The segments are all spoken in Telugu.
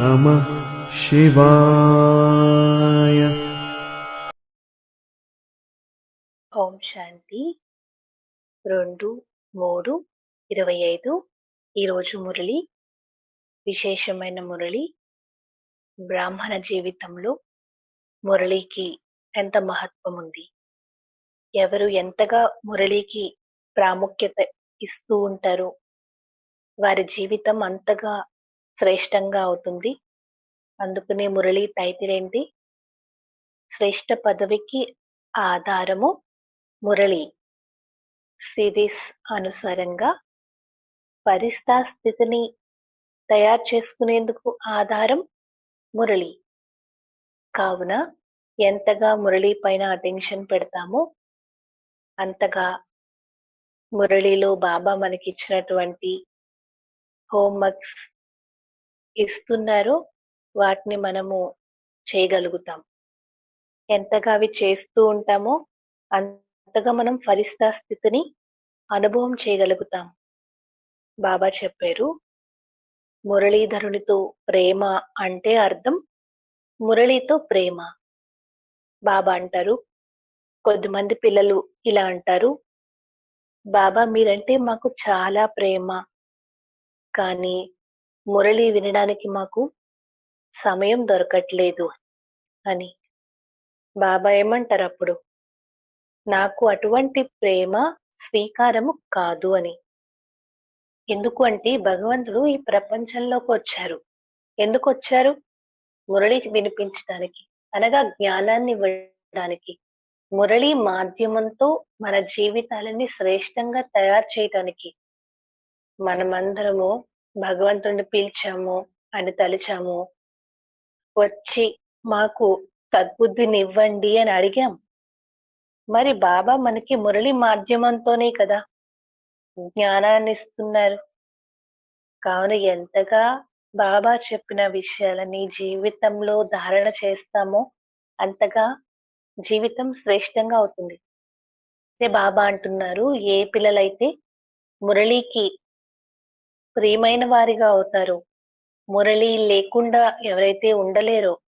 నమ శివాయ. ఓం శాంతి. రెండు మూడు ఇరవై ఐదు ఈరోజు మురళి విశేషమైన మురళి బ్రాహ్మణ జీవితంలో మురళికి ఎంత మహత్వం ఉంది? ఎవరు ఎంతగా మురళికి ప్రాముఖ్యత ఇస్తూ ఉంటారు? వారి జీవితం అంతగా శ్రేష్టంగా అవుతుంది. అందుకనే మురళి టైటిల్ ఏంటి? శ్రేష్ట పదవికి ఆధారము మురళి. సిరీస్ అనుసారంగా పరిస్థా స్థితిని తయారు చేసుకునేందుకు ఆధారం మురళి. కావున ఎంతగా మురళి పైన అటెన్షన్ పెడతామో అంతగా మురళిలో బాబా మనకి ఇచ్చినటువంటి హోంవర్క్స్ ఇస్తున్నారో వాటిని మనము చేయగలుగుతాం. ఎంతగా అవి చేస్తూ ఉంటామో అంతగా మనం ఫలిస్తా స్థితిని అనుభవం చేయగలుగుతాం. బాబా చెప్పారు మురళీధరునితో ప్రేమ అంటే అర్థం మురళితో ప్రేమ. బాబా అంటారు కొద్దిమంది పిల్లలు ఇలా అంటారు బాబా మీరంటే మాకు చాలా ప్రేమ కానీ మురళి వినడానికి మాకు సమయం దొరకట్లేదు అని. బాబా ఏమంటారు అప్పుడు నాకు అటువంటి ప్రేమ స్వీకారము కాదు అని. ఎందుకు అంటే భగవంతుడు ఈ ప్రపంచంలోకి వచ్చారు. ఎందుకు వచ్చారు మురళి వినిపించడానికి అనగా జ్ఞానాన్ని ఇవ్వడానికి. మురళి మాధ్యమంతో మన జీవితాలని శ్రేష్టంగా తయారు చేయటానికి మనమందరము భగవంతుడిని పిలిచాము అని తలిచాము. వచ్చి మాకు సద్బుద్ధిని ఇవ్వండి అని అడిగాం. మరి బాబా మనకి మురళి మాధ్యమంతోనే కదా జ్ఞానాన్ని ఇస్తున్నారు కావున ఎంతగా బాబా చెప్పిన విషయాలని జీవితంలో ధారణ చేస్తామో అంతగా జీవితం శ్రేష్టంగా అవుతుంది. అదే బాబా అంటున్నారు ఏ పిల్లలైతే మురళికి ప్రియమైన వారిగా అవుతారు. మురళి లేకుండా ఎవరైతే ఉండలేరో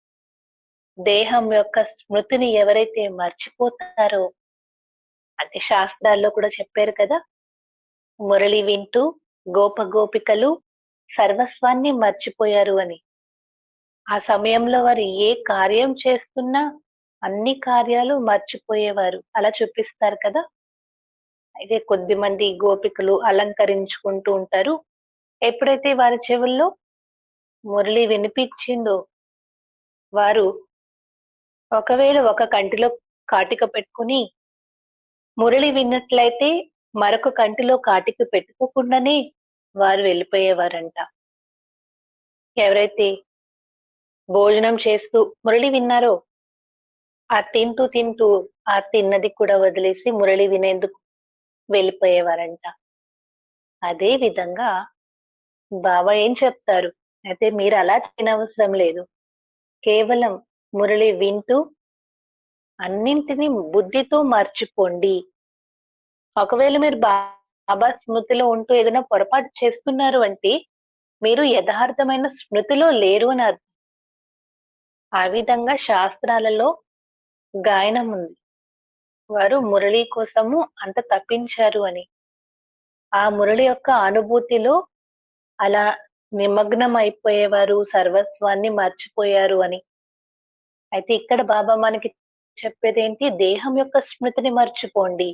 దేహం యొక్క స్మృతిని ఎవరైతే మర్చిపోతారో అంటే శాస్త్రాల్లో కూడా చెప్పారు కదా మురళి వింటూ గోప గోపికలు సర్వస్వాన్ని మర్చిపోయారు అని. ఆ సమయంలో వారు ఏ కార్యం చేస్తున్నా అన్ని కార్యాలు మర్చిపోయేవారు. అలా చూపిస్తారు కదా. అయితే కొద్ది మంది గోపికలు అలంకరించుకుంటూ ఉంటారు. ఎప్పుడైతే వారి చెవుల్లో మురళి వినిపించిందో వారు ఒకవేళ ఒక కంటిలో కాటిక పెట్టుకుని మురళి విన్నట్లయితే మరొక కంటిలో కాటిక పెట్టుకోకుండానే వారు వెళ్ళిపోయేవారంట. ఎవరైతే భోజనం చేస్తూ మురళి విన్నారో ఆ తింటూ తింటూ ఆ తిన్నది కూడా వదిలేసి మురళి వినేందుకు వెళ్ళిపోయేవారంట. అదే విధంగా బాబా ఏం చెప్తారు? అయితే మీరు అలా చేయనవసరం లేదు. కేవలం మురళి వింటూ అన్నింటినీ బుద్ధితో మర్చిపోండి ఒకవేళ మీరు బాబా స్మృతిలో ఉంటూ ఏదైనా పొరపాటు చేస్తున్నారు అంటే మీరు యథార్థమైన స్మృతిలో లేరు అని అర్థం. ఆ విధంగా శాస్త్రాలలో గాయనం ఉంది. వారు మురళి కోసము అంత తప్పించారు అని. ఆ మురళి యొక్క అనుభూతిలో అలా నిమగ్నం అయిపోయేవారు సర్వస్వాన్ని మర్చిపోయారు అని. అయితే ఇక్కడ బాబా మనకి చెప్పేది ఏంటి దేహం యొక్క స్మృతిని మర్చిపోండి.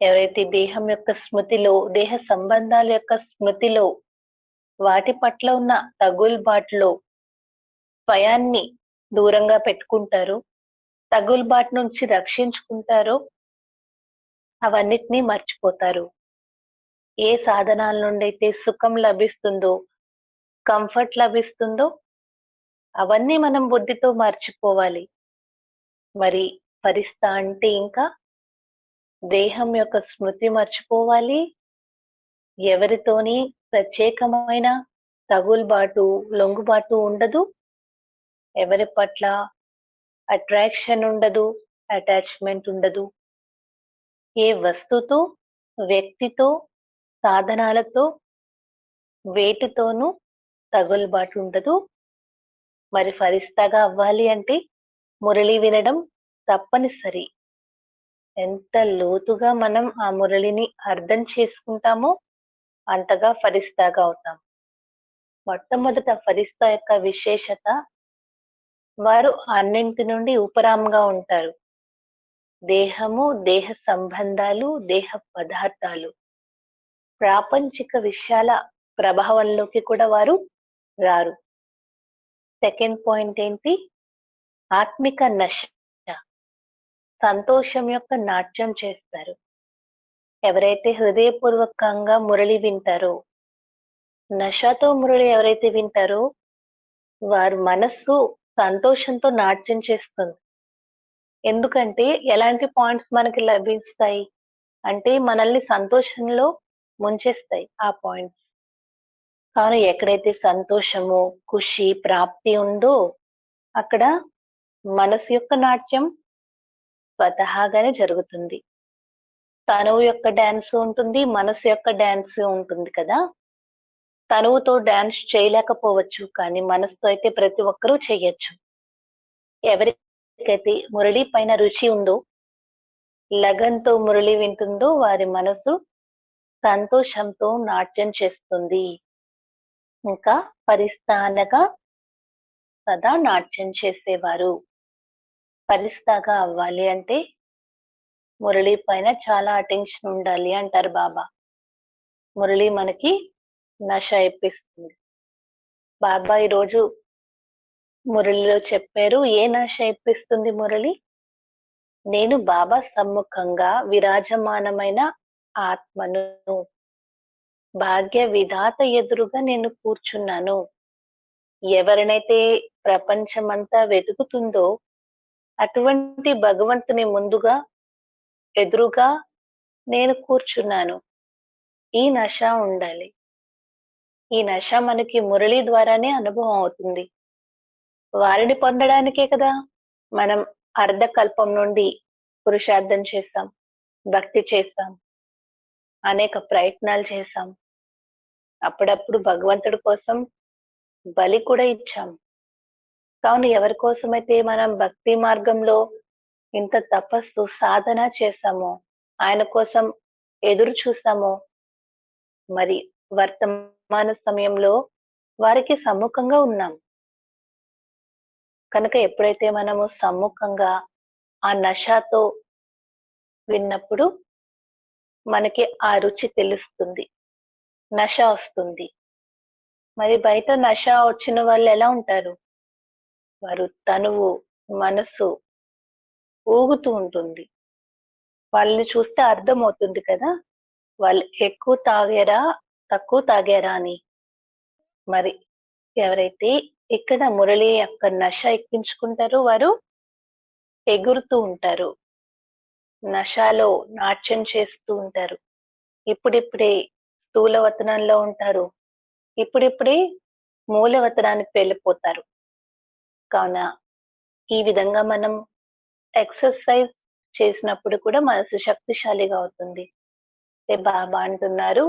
ఎవరైతే దేహం యొక్క స్మృతిలో దేహ సంబంధాల యొక్క స్మృతిలో వాటి పట్ల ఉన్న తగుల్బాటులో స్వయాన్ని దూరంగా పెట్టుకుంటారు తగుల్బాట్ నుంచి రక్షించుకుంటారో అవన్నిటినీ మర్చిపోతారు. ఏ సాధనాల నుండి అయితే సుఖం లభిస్తుందో కంఫర్ట్ లభిస్తుందో అవన్నీ మనం బుద్ధితో మర్చిపోవాలి. మరి పరిస్థ అంటే ఇంకా దేహం యొక్క స్మృతి మర్చిపోవాలి. ఎవరితోని ప్రత్యేకమైన తగులుబాటు లొంగుబాటు ఉండదు. ఎవరి పట్ల అట్రాక్షన్ ఉండదు అటాచ్మెంట్ ఉండదు. ఏ వస్తుతో వ్యక్తితో సాధనాలతో వేటితోనూ తగులుబాటు ఉండదు. మరి ఫరిస్తాగా అవ్వాలి అంటే మురళి వినడం తప్పనిసరి. ఎంత లోతుగా మనం ఆ మురళిని అర్థం చేసుకుంటామో అంతగా ఫరిస్తాగా అవుతాం. మొట్టమొదట ఫరిస్తా యొక్క విశేషత వారు అన్నింటి నుండి ఉపరామంగా ఉంటారు. దేహము దేహ సంబంధాలు దేహ పదార్థాలు. ప్రాపంచిక విషయాల ప్రభావంలోకి కూడా వారు రారు. సెకండ్ పాయింట్ ఏంటి? ఆత్మిక నశ సంతోషం యొక్క నాట్యం చేస్తారు. ఎవరైతే హృదయపూర్వకంగా మురళి వింటారో నషతో మురళి ఎవరైతే వింటారో వారి మనస్సు సంతోషంతో నాట్యం చేస్తుంది. ఎందుకంటే ఎలాంటి పాయింట్స్ మనకి లభిస్తాయి? అంటే మనల్ని సంతోషంలో ముంచేస్తాయి ఆ పాయింట్స్. కానీ ఎక్కడైతే సంతోషము ఖుషి ప్రాప్తి ఉందో అక్కడ మనసు యొక్క నాట్యం స్వతహాగానే జరుగుతుంది. తనువు యొక్క డాన్స్ ఉంటుంది మనసు యొక్క డాన్స్ ఉంటుంది కదా. తనువుతో డాన్స్ చేయలేకపోవచ్చు కానీ మనసుతో అయితే ప్రతి ఒక్కరూ చేయొచ్చు. ఎవరికైతే మురళి పైన రుచి ఉందో లగన్తో మురళి వింటుందో వారి మనసు సంతోషంతో నాట్యం చేస్తుంది. ఇంకా పరిస్థానగా సదా నాట్యం చేసేవారు. పరిస్థాగా అవ్వాలి అంటే మురళి పైన చాలా అటెన్షన్ ఉండాలి అంటారు బాబా. మురళి మనకి నష ఇప్పిస్తుంది బాబా ఈరోజు మురళిలో చెప్పారు ఏ నష ఇప్పిస్తుంది మురళి? నేను బాబా సమ్ముఖంగా విరాజమానమైన ఆత్మను. భాగ్య విధాత ఎదురుగా నేను కూర్చున్నాను. ఎవరినైతే ప్రపంచమంతా వెతుకుతుందో అటువంటి భగవంతుని ముందుగా ఎదురుగా నేను కూర్చున్నాను. ఈ నష ఉండాలి. ఈ నష మనకి మురళి ద్వారానే అనుభవం అవుతుంది. వారిని పొందడానికే కదా మనం అర్ధకల్పం నుండి పురుషార్థం చేస్తాం భక్తి చేస్తాం అనేక ప్రయత్నాలు చేశాం. అప్పుడప్పుడు భగవంతుడి కోసం బలి కూడా ఇచ్చాం. కావున ఎవరి కోసమైతే మనం భక్తి మార్గంలో ఇంత తపస్సు సాధన చేశామో ఆయన కోసం ఎదురు చూసామో మరి వర్తమాన సమయంలో వారికి సమ్ముఖంగా ఉన్నాం. కనుక ఎప్పుడైతే మనము సమ్ముఖంగా ఆ నషాతో విన్నప్పుడు మనకి ఆ రుచి తెలుస్తుంది. నష వస్తుంది. మరి బయట నష వచ్చిన వాళ్ళు ఎలా ఉంటారు? వారు తనువు మనసు ఊగుతూ ఉంటుంది. వాళ్ళని చూస్తే అర్థమవుతుంది కదా? వాళ్ళు ఎక్కువ తాగారా తక్కువ తాగారా అని. మరి ఎవరైతే ఇక్కడ మురళి యొక్క నష ఎక్కించుకుంటారో వారు ఎగురుతూ ఉంటారు. నషాలో నాట్యం చేస్తూ ఉంటారు. ఇప్పుడిప్పుడే స్థూలవతనంలో ఉంటారు. ఇప్పుడిప్పుడే మూలవతనానికి వెళ్ళిపోతారు. కావున ఈ విధంగా మనం ఎక్సర్సైజ్ చేసినప్పుడు కూడా మనసు శక్తిశాలిగా అవుతుంది. బాబా అంటున్నారు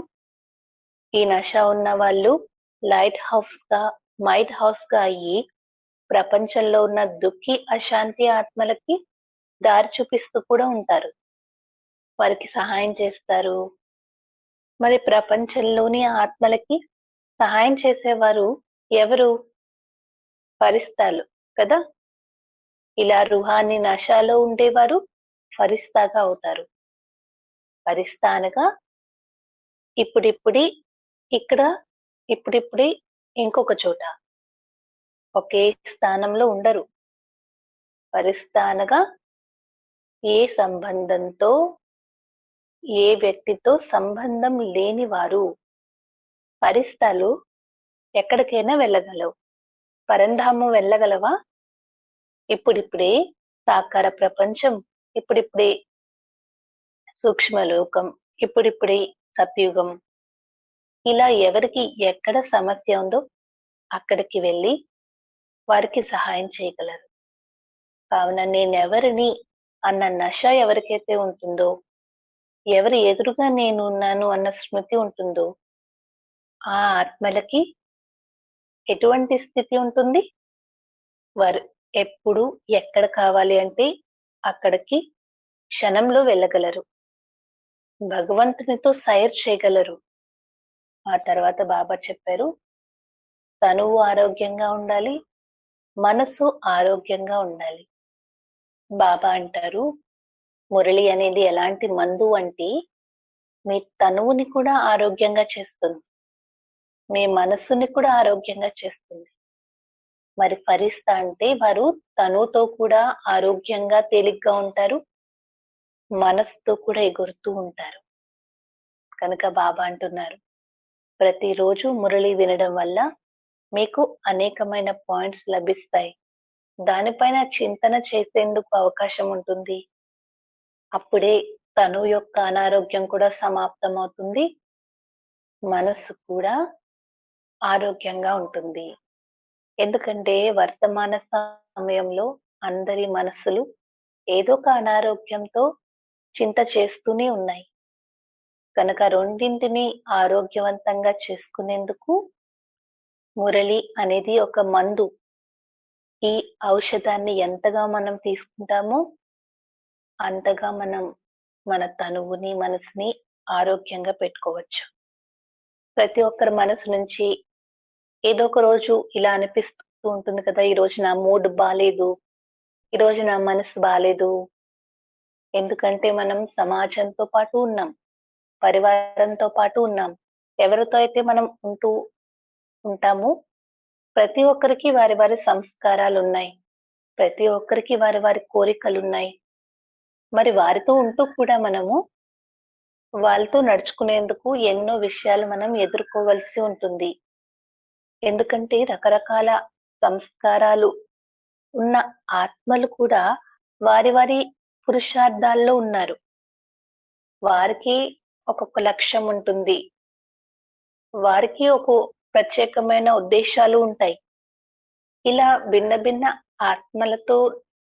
ఈ నష ఉన్న వాళ్ళు లైట్ హౌస్గా మైట్ హౌస్గా అయ్యి ప్రపంచంలో ఉన్న దుఃఖి అశాంతి ఆత్మలకి దారి చూపిస్తూ కూడా ఉంటారు. వారికి సహాయం చేస్తారు. మరి ప్రపంచంలోని ఆత్మలకి సహాయం చేసేవారు ఎవరు? ఫరిస్తాలు కదా? ఇలా రుహాని నశాలో ఉండేవారు ఫరిస్తాగా అవుతారు. ఫరిస్తా అనగా ఇప్పుడిప్పుడి ఇక్కడ ఇప్పుడిప్పుడి ఇంకొక చోట. ఒకే స్థానంలో ఉండరు. ఫరిస్తా అనగా ఏ సంబంధంతో ఏ వ్యక్తితో సంబంధం లేని వారు పరిస్థలు ఎక్కడికైనా వెళ్ళగలవు. పరంధామం వెళ్ళగలవా? ఇప్పుడిప్పుడే సాకార ప్రపంచం ఇప్పుడిప్పుడే సూక్ష్మలోకం ఇప్పుడిప్పుడే సత్యుగం. ఇలా ఎవరికి ఎక్కడ సమస్య ఉందో అక్కడికి వెళ్ళి వారికి సహాయం చేయగలరు. కావున నేనెవరిని అన్న నష ఎవరికైతే ఉంటుందో ఎవరి ఎదురుగా నేను ఉన్నాను అన్న స్మృతి ఉంటుందో ఆ ఆత్మలకి ఎటువంటి స్థితి ఉంటుంది? వారు ఎప్పుడు ఎక్కడ కావాలి అంటే అక్కడికి క్షణంలో వెళ్ళగలరు. భగవంతునితో సైర్ చేయగలరు. ఆ తర్వాత బాబా చెప్పారు తనువు ఆరోగ్యంగా ఉండాలి మనసు ఆరోగ్యంగా ఉండాలి. బాబా అంటారు. మురళి అనేది ఎలాంటి మందు అంటే మీ తనువుని కూడా ఆరోగ్యంగా చేస్తుంది. మీ మనస్సుని కూడా ఆరోగ్యంగా చేస్తుంది. మరి ఫరిస్తా అంటే వారు తనుతో కూడా ఆరోగ్యంగా తేలిగ్గా ఉంటారు. మనస్సుతో కూడా ఎగురుతూ ఉంటారు. కనుక బాబా అంటున్నారు. ప్రతిరోజు మురళి వినడం వల్ల మీకు అనేకమైన పాయింట్స్ లభిస్తాయి. దానిపైన చింతన చేసేందుకు అవకాశం ఉంటుంది. అప్పుడే తను యొక్క అనారోగ్యం కూడా సమాప్తం అవుతుంది మనస్సు కూడా ఆరోగ్యంగా ఉంటుంది. ఎందుకంటే వర్తమాన సమయంలో అందరి మనసులు ఏదో ఒక అనారోగ్యంతో చింత చేస్తూనే ఉన్నాయి. కనుక రెండింటిని ఆరోగ్యవంతంగా చేసుకునేందుకు మురళి అనేది ఒక మందు. ఈ ఔషధాన్ని ఎంతగా మనం తీసుకుంటామో అంతగా మనం మన తనువుని మనసుని ఆరోగ్యంగా పెట్టుకోవచ్చు. ప్రతి ఒక్కరి మనసు నుంచి ఏదో ఒక రోజు ఇలా అనిపిస్తూ ఉంటుంది కదా ఈ రోజు నా మూడ్ బాగాలేదు ఈ రోజు నా మనసు బాగాలేదు ఎందుకంటే మనం సమాజంతో పాటు ఉన్నాం పరివారంతో పాటు ఉన్నాం. ఎవరితో అయితే మనం ఉంటూ ఉంటాము ప్రతి ఒక్కరికి వారి వారి సంస్కారాలు ఉన్నాయి ప్రతి ఒక్కరికి వారి వారి కోరికలు ఉన్నాయి మరి వారితో ఉంటూ కూడా మనము వాళ్ళతో నడుచుకునేందుకు ఎన్నో విషయాలు మనం ఎదుర్కోవలసి ఉంటుంది. ఎందుకంటే రకరకాల సంస్కారాలు ఉన్న ఆత్మలు కూడా వారి వారి పురుషార్థాల్లో ఉన్నారు. వారికి ఒక్కొక్క లక్ష్యం ఉంటుంది. వారికి ఒక ప్రత్యేకమైన ఉద్దేశాలు ఉంటాయి. ఇలా భిన్న భిన్న ఆత్మలతో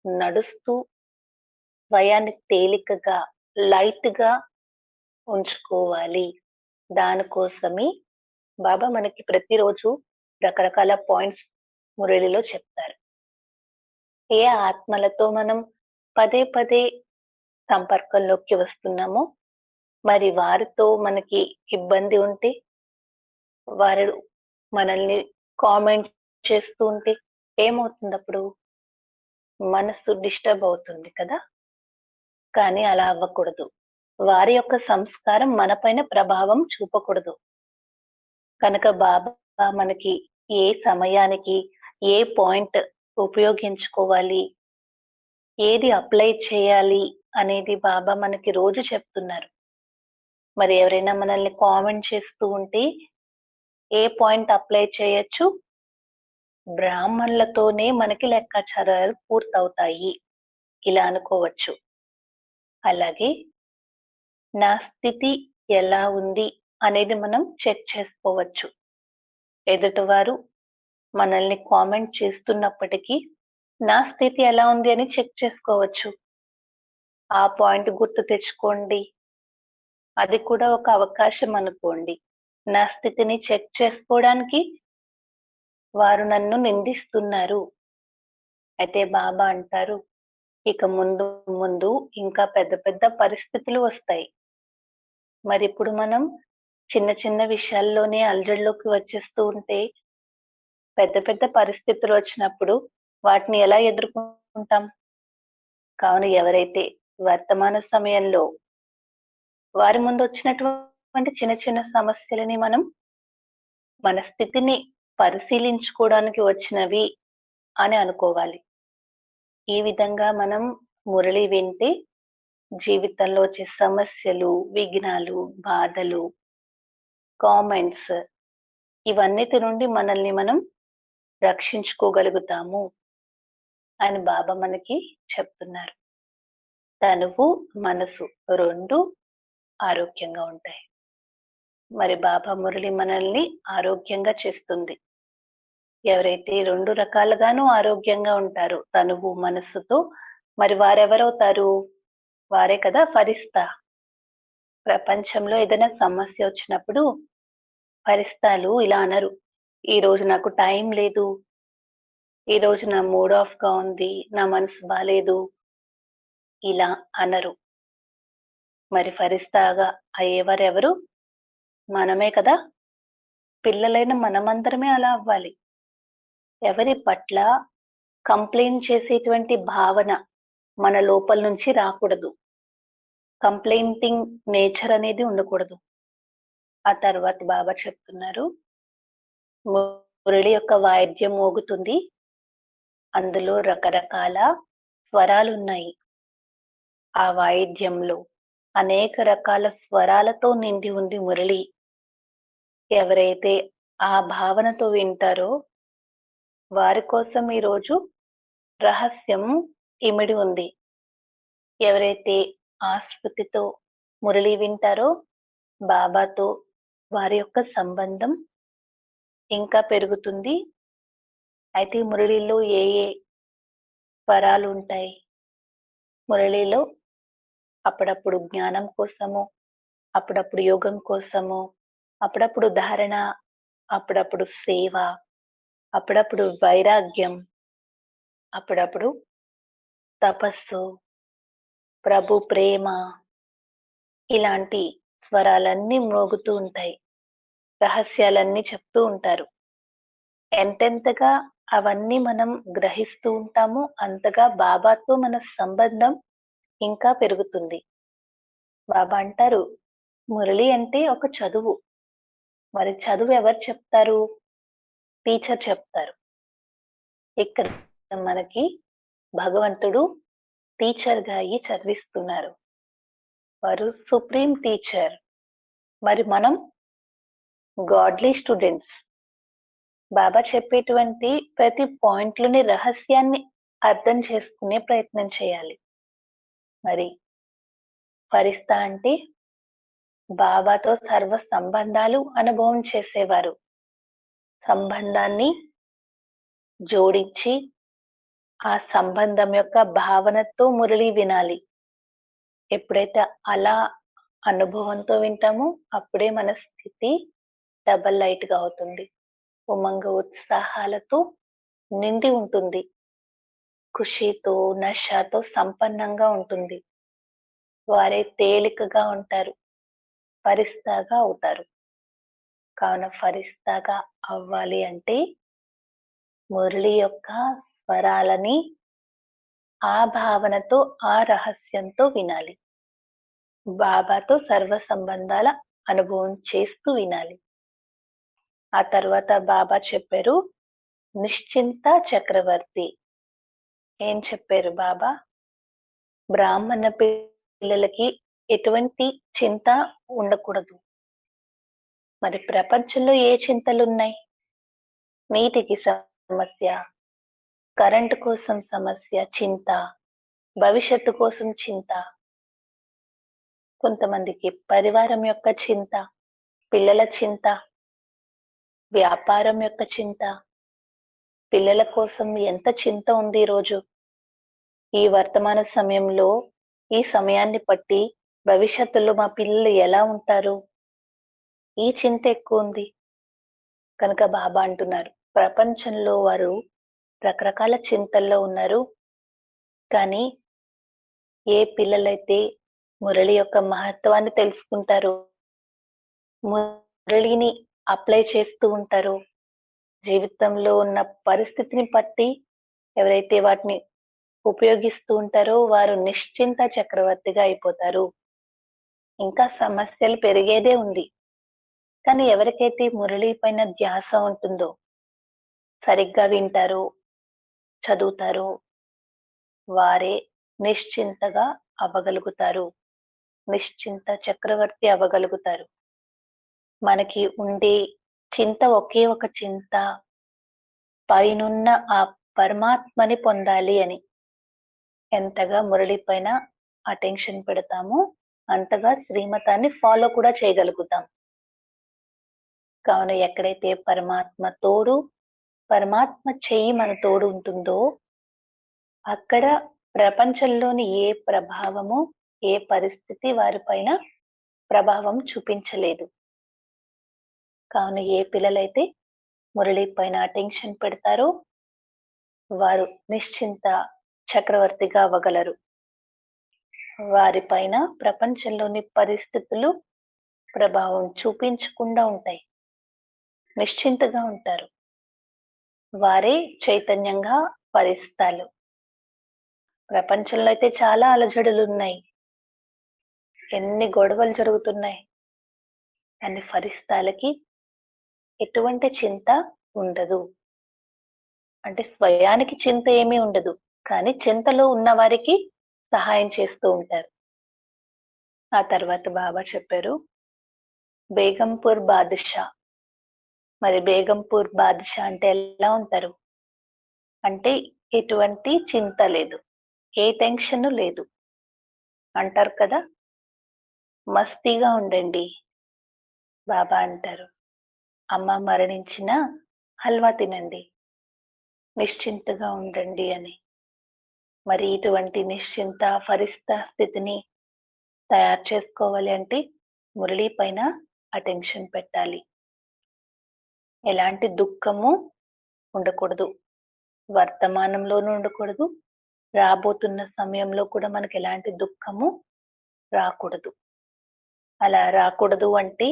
నడుస్తూ స్వయాన్ని తేలికగా లైట్గా ఉంచుకోవాలి. దానికోసమే బాబా మనకి ప్రతిరోజు రకరకాల పాయింట్స్ మురళిలో చెప్తారు. ఏ ఆత్మలతో మనం పదే పదే సంపర్కంలోకి వస్తున్నామో మరి వారితో మనకి ఇబ్బంది ఉంటే వారు మనల్ని కామెంట్ చేస్తూ ఉంటే ఏమవుతుంది అప్పుడు మనస్సు డిస్టర్బ్ అవుతుంది కదా? కానీ అలా అవ్వకూడదు. వారి యొక్క సంస్కారం మనపైన ప్రభావం చూపకూడదు. కనుక బాబా మనకి ఏ సమయానికి ఏ పాయింట్ ఉపయోగించుకోవాలి? ఏది అప్లై చేయాలి? అనేది బాబా మనకి రోజు చెప్తున్నారు. మరి ఎవరైనా మనల్ని కామెంట్ చేస్తూ ఉంటే ఏ పాయింట్ అప్లై చేయొచ్చు? బ్రాహ్మణులతోనే మనకి లెక్కాచారాలు పూర్తవుతాయి. ఇలా అనుకోవచ్చు. అలాగే నా స్థితి ఎలా ఉంది అనేది మనం చెక్ చేసుకోవచ్చు. ఎదుటివారు మనల్ని కామెంట్ చేస్తున్నప్పటికీ నా స్థితి ఎలా ఉంది అని చెక్ చేసుకోవచ్చు. ఆ పాయింట్ గుర్తు తెచ్చుకోండి. అది కూడా ఒక అవకాశం అనుకోండి. నా స్థితిని చెక్ చేసుకోవడానికి వారు నన్ను నిందిస్తున్నారు. అయితే బాబా అంటారు ఇక ముందు ముందు ఇంకా పెద్ద పెద్ద పరిస్థితులు వస్తాయి. మరి ఇప్పుడు మనం చిన్న చిన్న విషయాల్లోనే అల్జడిలోకి వచ్చేస్తూ ఉంటే పెద్ద పెద్ద పరిస్థితులు వచ్చినప్పుడు వాటిని ఎలా ఎదుర్కొంటాం? కావున ఎవరైతే వర్తమాన సమయంలో వారి ముందు వచ్చినటువంటి వంటి చిన్న చిన్న సమస్యలని మనం మన స్థితిని పరిశీలించుకోవడానికి వచ్చినవి అని అనుకోవాలి. ఈ విధంగా మనం మురళి వింటే జీవితంలో వచ్చే సమస్యలు విఘ్నాలు బాధలు కామెంట్స్ ఇవన్నిటి నుండి మనల్ని మనం రక్షించుకోగలుగుతాము అని బాబా మనకి చెప్తున్నారు. తనువు మనసు రెండు ఆరోగ్యంగా ఉంటాయి. మరి బాబా మురళి మనల్ని ఆరోగ్యంగా చేస్తుంది. ఎవరైతే రెండు రకాలుగాను ఆరోగ్యంగా ఉంటారు తనువు మనస్సుతో మరి వారెవరవుతారు? వారే కదా ఫరిస్తా. ప్రపంచంలో ఏదైనా సమస్య వచ్చినప్పుడు పరిస్థాలు ఇలా అనరు. ఈ రోజు నాకు టైం లేదు. ఈ రోజు నా మూడ్ ఆఫ్గా ఉంది. నా మనసు బాలేదు. ఇలా అనరు. మరి ఫరిస్తాగా అయ్యేవారు ఎవరు మనమే కదా. పిల్లలైన మనమందరమే అలా అవ్వాలి. ఎవరి పట్ల కంప్లైంట్ చేసేటువంటి భావన మన లోపల నుంచి రాకూడదు. కంప్లైంటింగ్ నేచర్ అనేది ఉండకూడదు. ఆ తర్వాత బాబా చెప్తున్నారు. మురళి యొక్క వాయిద్యం మోగుతుంది. అందులో రకరకాల స్వరాలు ఉన్నాయి ఆ వాయిద్యంలో అనేక రకాల స్వరాలతో నిండి ఉంది మురళి. ఎవరైతే ఆ భావనతో వింటారో వారి కోసం ఈరోజు రహస్యం ఇమిడి ఉంది. ఎవరైతే ఆస్మృతితో మురళి వింటారో బాబాతో వారి యొక్క సంబంధం ఇంకా పెరుగుతుంది. అయితే మురళిలో ఏ ఏ పరాలు ఉంటాయి? మురళిలో అప్పుడప్పుడు జ్ఞానం కోసము అప్పుడప్పుడు యోగం కోసము అప్పుడప్పుడు ధారణ అప్పుడప్పుడు సేవ అప్పుడప్పుడు వైరాగ్యం అప్పుడప్పుడు తపస్సు ప్రభు ప్రేమ ఇలాంటి స్వరాలన్నీ మోగుతూ ఉంటాయి. రహస్యాలన్నీ చెప్తూ ఉంటారు. ఎంతెంతగా అవన్నీ మనం గ్రహిస్తూ ఉంటామో అంతగా బాబాతో మన సంబంధం ఇంకా పెరుగుతుంది. బాబా అంటారు మురళి అంటే ఒక చదువు. మరి చదువు ఎవరు చెప్తారు? టీచర్ చెప్తారు. ఇక్కడ మనకి భగవంతుడు టీచర్గా అయ్యి చదివిస్తున్నారు. వారు సుప్రీం టీచర్. మరి మనం గాడ్లీ స్టూడెంట్స్. బాబా చెప్పేటువంటి ప్రతి పాయింట్లోని రహస్యాన్ని అర్థం చేసుకునే ప్రయత్నం చేయాలి. మరి ఫరిస్తా అంటే బాబాతో సర్వ సంబంధాలు అనుభవం చేసేవారు. సంబంధాన్ని జోడించి ఆ సంబంధం యొక్క భావనతో మురళి వినాలి. ఎప్పుడైతే అలా అనుభవంతో వింటామో అప్పుడే మన స్థితి డబల్ లైట్గా అవుతుంది. ఉమంగ ఉత్సాహాలతో నిండి ఉంటుంది. ఖుషితో నషాతో సంపన్నంగా ఉంటుంది. వారే తేలికగా ఉంటారు. ఫరిస్తాగా అవుతారు. కావున ఫరిస్తాగా అవ్వాలి అంటే మురళి యొక్క స్వరాలని ఆ భావనతో ఆ రహస్యంతో వినాలి. బాబాతో సర్వ సంబంధాల అనుభవం చేస్తూ వినాలి. ఆ తర్వాత బాబా చెప్పారు నిశ్చింత చక్రవర్తి. ఏం చెప్పారు బాబా? బ్రాహ్మణ పిల్లలకి ఎటువంటి చింత ఉండకూడదు. మరి ప్రపంచంలో ఏ చింతలు ఉన్నాయి నీటికి సమస్య కరెంటు కోసం సమస్య చింత భవిష్యత్తు కోసం చింత. కొంతమందికి పరివారం యొక్క చింత పిల్లల చింత వ్యాపారం యొక్క చింత. పిల్లల కోసం ఎంత చింత ఉంది ఈరోజు? ఈ వర్తమాన సమయంలో ఈ సమయాన్ని బట్టి భవిష్యత్తులో మా పిల్లలు ఎలా ఉంటారు? ఈ చింత ఎక్కువ ఉంది. కనుక బాబా అంటున్నారు. ప్రపంచంలో వారు రకరకాల చింతల్లో ఉన్నారు. కానీ ఏ పిల్లలైతే మురళి యొక్క మహత్వాన్ని తెలుసుకుంటారో మురళిని అప్లై చేస్తూ ఉంటారో జీవితంలో ఉన్న పరిస్థితిని బట్టి ఎవరైతే వాటిని ఉపయోగిస్తూ ఉంటారో వారు నిశ్చింత చక్రవర్తిగా అయిపోతారు. ఇంకా సమస్యలు పెరిగేదే ఉంది. కానీ ఎవరికైతే మురళి పైన ధ్యాస ఉంటుందో సరిగ్గా వింటారో చదువుతారో వారే నిశ్చింతగా అవ్వగలుగుతారు. నిశ్చింత చక్రవర్తి అవ్వగలుగుతారు. మనకి ఉండే చింత ఒకే ఒక చింత పైనున్న ఆ పరమాత్మని పొందాలి అని. ఎంతగా మురళి పైన అటెన్షన్ పెడతామో అంతగా శ్రీమతాన్ని ఫాలో కూడా చేయగలుగుతాం. కావున ఎక్కడైతే పరమాత్మ తోడు పరమాత్మ చెయ్యి మన తోడు ఉంటుందో అక్కడ ప్రపంచంలోని ఏ ప్రభావము ఏ పరిస్థితి వారిపైన ప్రభావం చూపించలేదు. కావున ఏ పిల్లలైతే మురళి పైన అటెన్షన్ పెడతారో వారు నిశ్చింత చక్రవర్తిగా అవ్వగలరు. వారిపైన ప్రపంచంలోని పరిస్థితులు ప్రభావం చూపించకుండా ఉంటాయి. నిశ్చింతగా ఉంటారు. వారే చైతన్యంగా పరిస్తాలు ప్రపంచంలో అయితే చాలా అలజడులు ఉన్నాయి ఎన్ని గొడవలు జరుగుతున్నాయి. అన్ని ఫరిస్తాలకి ఎటువంటి చింత ఉండదు. అంటే స్వయానికి చింత ఏమీ ఉండదు. కానీ చింతలో ఉన్న వారికి సహాయం చేస్తూ ఉంటారు. ఆ తర్వాత బాబా చెప్పారు బేగంపూర్ బాదుషా. మరి బేగంపూర్ బాదుషా అంటే ఎలా ఉంటారు? అంటే ఎటువంటి చింత లేదు ఏ టెన్షన్ లేదు. అంటారు కదా మస్తీగా ఉండండి బాబా అంటారు. అమ్మ మరణించిన హల్వా తినండి నిశ్చింతగా ఉండండి అని. మరి ఇటువంటి నిశ్చింత ఫరిస్త స్థితిని తయారు చేసుకోవాలి అంటే మురళి పైన అటెన్షన్ పెట్టాలి. ఎలాంటి దుఃఖము ఉండకూడదు. వర్తమానంలోనూ ఉండకూడదు. రాబోతున్న సమయంలో కూడా మనకి ఎలాంటి దుఃఖము రాకూడదు. అలా రాకూడదు అంటే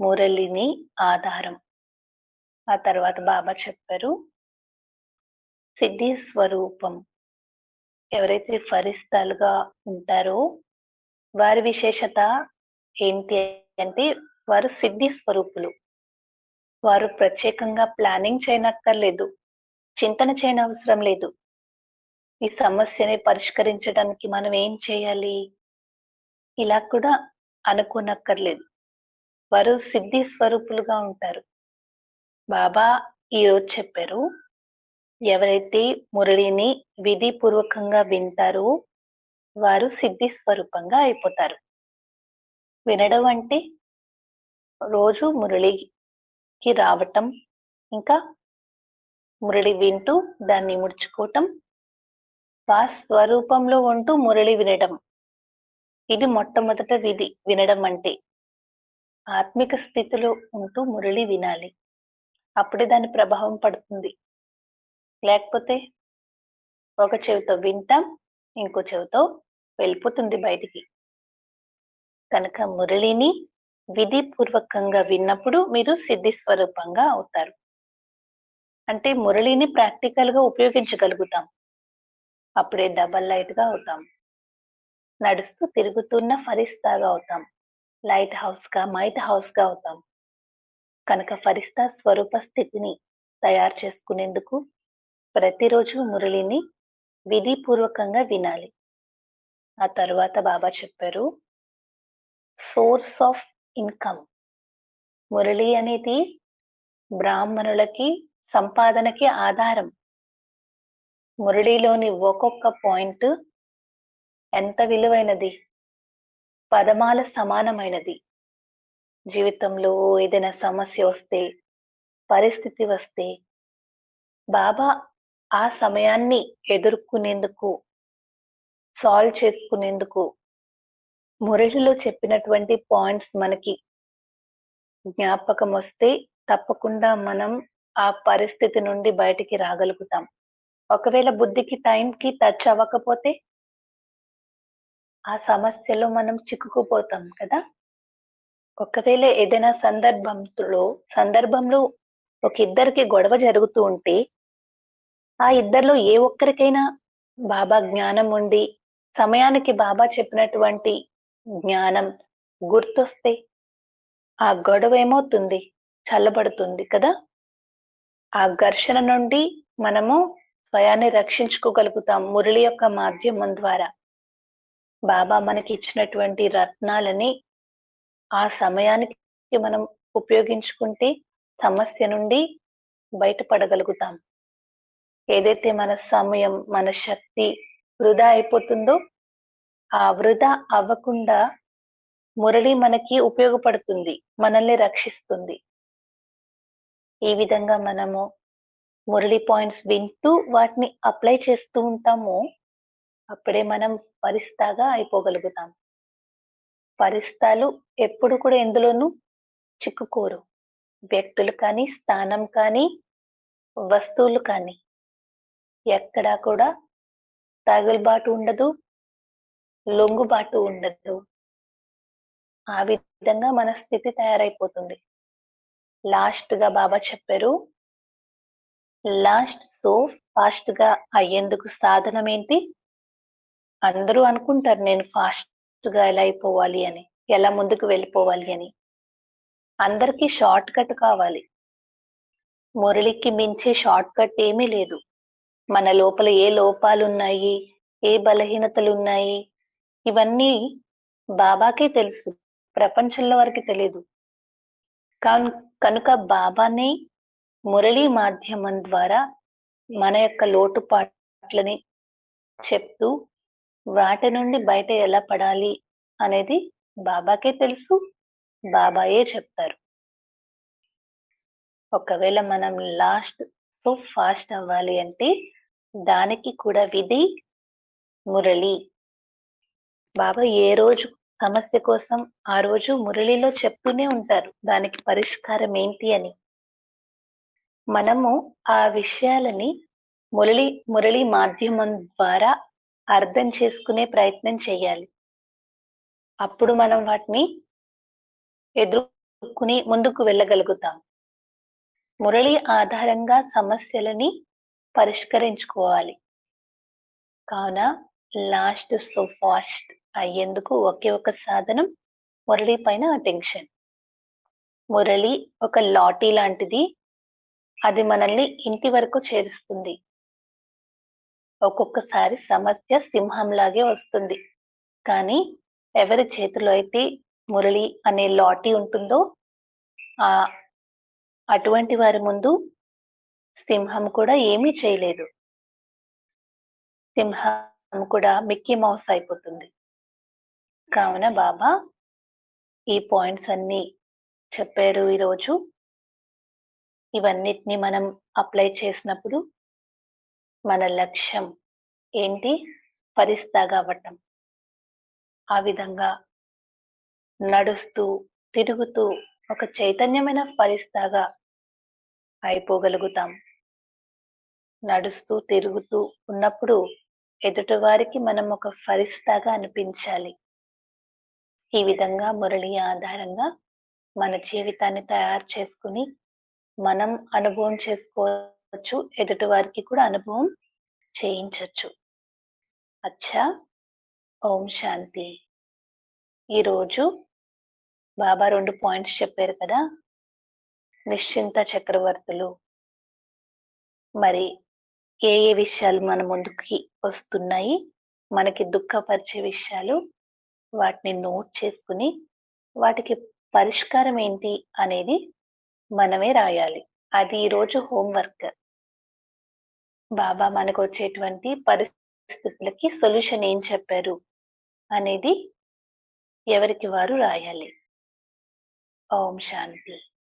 మురళిని ఆధారం. ఆ తర్వాత బాబా చెప్పారు సిద్ధి స్వరూపం ఎవరైతే ఫరిస్తాలుగా ఉంటారో వారి విశేషత ఏంటి అంటే వారు సిద్ధి స్వరూపులు. వారు ప్రత్యేకంగా ప్లానింగ్ చేయనక్కర్లేదు చింతన చేయనవసరం లేదు. ఈ సమస్యని పరిష్కరించడానికి మనం ఏం చేయాలి? ఇలా కూడా అనుకోనక్కర్లేదు. వారు సిద్ధి స్వరూపులుగా ఉంటారు. బాబా ఈరోజు చెప్పారు ఎవరైతే మురళిని విధిపూర్వకంగా వింటారో వారు సిద్ధి స్వరూపంగా అయిపోతారు. వినడం అంటే రోజు మురళికి రావటం ఇంకా మురళి వింటూ దాన్ని ముడుచుకోవటం ఆ స్వరూపంలో ఉంటూ మురళి వినడం. ఇది మొట్టమొదట విధి వినడం అంటే ఆత్మిక స్థితిలో ఉంటూ మురళి వినాలి. అప్పుడే దాని ప్రభావం పడుతుంది. లేకపోతే ఒక చెవితో వింటాం ఇంకో చెవితో వెళ్ళిపోతుంది బయటికి. కనుక మురళిని విధిపూర్వకంగా విన్నప్పుడు మీరు సిద్ధి స్వరూపంగా అవుతారు. అంటే మురళిని ప్రాక్టికల్గా ఉపయోగించగలుగుతాం. అప్పుడే డబల్ లైట్గా అవుతాం. నడుస్తూ తిరుగుతున్న ఫరిస్తాగా అవుతాం. లైట్ హౌస్గా మైట్ హౌస్గా అవుతాం. కనుక ఫరిస్తా స్వరూప స్థితిని తయారు చేసుకునేందుకు ప్రతిరోజు మురళిని విధిపూర్వకంగా వినాలి. ఆ తర్వాత బాబా చెప్పారు సోర్స్ ఆఫ్ ఇన్కమ్ మురళి అనేది బ్రాహ్మణులకి సంపాదనకి ఆధారం. మురళిలోని ఒక్కొక్క పాయింట్ ఎంత విలువైనది? పదమాల సమానమైనది. జీవితంలో ఏదైనా సమస్య వస్తే పరిస్థితి వస్తే బాబా ఆ సమయాన్ని ఎదుర్కొనేందుకు సాల్వ్ చేసుకునేందుకు మురళిలో చెప్పినటువంటి పాయింట్స్ మనకి జ్ఞాపకం వస్తే తప్పకుండా మనం ఆ పరిస్థితి నుండి బయటికి రాగలుగుతాం. ఒకవేళ బుద్ధికి టైంకి టచ్ అవ్వకపోతే ఆ సమస్యలో మనం చిక్కుకుపోతాం కదా. ఒకవేళ ఏదైనా సందర్భంలో సందర్భంలో ఒక ఇద్దరికి గొడవ జరుగుతూ ఉంటే ఆ ఇద్దరిలో ఏ ఒక్కరికైనా బాబా జ్ఞానం ఉండి సమయానికి బాబా చెప్పినటువంటి జ్ఞానం గుర్తొస్తే ఆ గొడవ ఏమవుతుంది? చల్లబడుతుంది కదా? ఆ ఘర్షణ నుండి మనము స్వయాన్ని రక్షించుకోగలుగుతాం మురళి యొక్క మాధ్యమం ద్వారా. బాబా మనకి ఇచ్చినటువంటి రత్నాలని ఆ సమయానికి మనం ఉపయోగించుకుంటే సమస్య నుండి బయటపడగలుగుతాం. ఏదైతే మన సమయం మన శక్తి వృధా అయిపోతుందో ఆ వృధా అవ్వకుండా మురళి మనకి ఉపయోగపడుతుంది మనల్ని రక్షిస్తుంది. ఈ విధంగా మనము మురళి పాయింట్స్ వింటూ వాటిని అప్లై చేస్తూ ఉంటాము. అప్పుడే మనం పరిస్తాగా అయిపోగలుగుతాం. పరిస్తాలు ఎప్పుడు కూడా ఎందులోనూ చిక్కుకోరు. వ్యక్తులు కానీ స్థానం కానీ వస్తువులు కానీ. ఎక్కడా కూడా తగులుబాటు ఉండదు లొంగుబాటు ఉండదు. ఆ విధంగా మన స్థితి తయారైపోతుంది. లాస్ట్గా బాబా చెప్పారు లాస్ట్ సో ఫాస్ట్గా అయ్యేందుకు సాధనం ఏంటి అందరూ అనుకుంటారు నేను ఫాస్ట్గా ఎలా అయిపోవాలి అని ఎలా ముందుకు వెళ్ళిపోవాలి అని. అందరికీ షార్ట్ కట్ కావాలి. మురళికి మించి షార్ట్ కట్ ఏమీ లేదు. మన లోపల ఏ లోపాలు ఉన్నాయి ఏ బలహీనతలు ఉన్నాయి ఇవన్నీ బాబాకే తెలుసు. ప్రపంచంలో వారికి తెలియదు కనుక బాబాని మురళీ మాధ్యమం ద్వారా మన యొక్క లోటుపాట్లని చెప్తూ వాటి నుండి బయట ఎలా పడాలి అనేది బాబాకే తెలుసు. బాబాయే చెప్తారు. ఒకవేళ మనం లాస్ట్ సో ఫాస్ట్ అవ్వాలి అంటే దానికి కూడా విధి మురళి. బాబా ఏ రోజు సమస్య కోసం ఆ రోజు మురళిలో చెప్తూనే ఉంటారు దానికి పరిష్కారం ఏంటి అని. మనము ఆ విషయాలని మురళి మురళి మాధ్యమం ద్వారా అర్థం చేసుకునే ప్రయత్నం చేయాలి. అప్పుడు మనం వాటిని ఎదుర్కొని ముందుకు వెళ్ళగలుగుతాం. మురళి ఆధారంగా సమస్యలని పరిష్కరించుకోవాలి. కావున లాస్ట్ సో ఫాస్ట్ అయ్యేందుకు ఒకే ఒక సాధనం మురళి పైన అటెన్షన్ మురళి ఒక లాటీ లాంటిది అది మనల్ని ఇంటి వరకు చేరుస్తుంది. ఒక్కొక్కసారి సమస్య సింహంలాగే వస్తుంది. కానీ ఎవరి చేతిలో అయితే మురళి అనే లాటీ ఉంటుందో ఆ అటువంటి వారి ముందు సింహం కూడా ఏమీ చేయలేదు. సింహం కూడా మిక్కీ మౌస్ అయిపోతుంది. కావున బాబా ఈ పాయింట్స్ అన్ని చెప్పారు ఈరోజు. ఇవన్నిటిని మనం అప్లై చేసినప్పుడు మన లక్ష్యం ఏంటి? ఫరిస్తాగా అవ్వటం. ఆ విధంగా నడుస్తూ తిరుగుతూ ఒక చైతన్యమైన ఫరిస్తాగా అయిపోగలుగుతాం. నడుస్తూ తిరుగుతూ ఉన్నప్పుడు ఎదుటి వారికి మనం ఒక ఫరిస్తాగా అనిపించాలి. ఈ విధంగా మురళి ఆధారంగా మన జీవితాన్ని తయారు చేసుకుని మనం అనుభవం చేసుకోవచ్చు ఎదుటి వారికి కూడా అనుభవం చేయించవచ్చు అచ్చా! ఓం శాంతి. ఈరోజు బాబా రెండు పాయింట్స్ చెప్పారు కదా! నిశ్చింత చక్రవర్తులు. మరి ఏ ఏ విషయాలు మన ముందుకి వస్తున్నాయి? మనకి దుఃఖపరిచే విషయాలు వాటిని నోట్ చేసుకుని వాటికి పరిష్కారం ఏంటి అనేది మనమే రాయాలి. అది ఈరోజు హోంవర్క్. బాబా మనకు వచ్చేటువంటి పరిస్థితులకి సొల్యూషన్ ఏం చెప్పారు అనేది ఎవరికి వారు రాయాలి. ఓం శాంతి.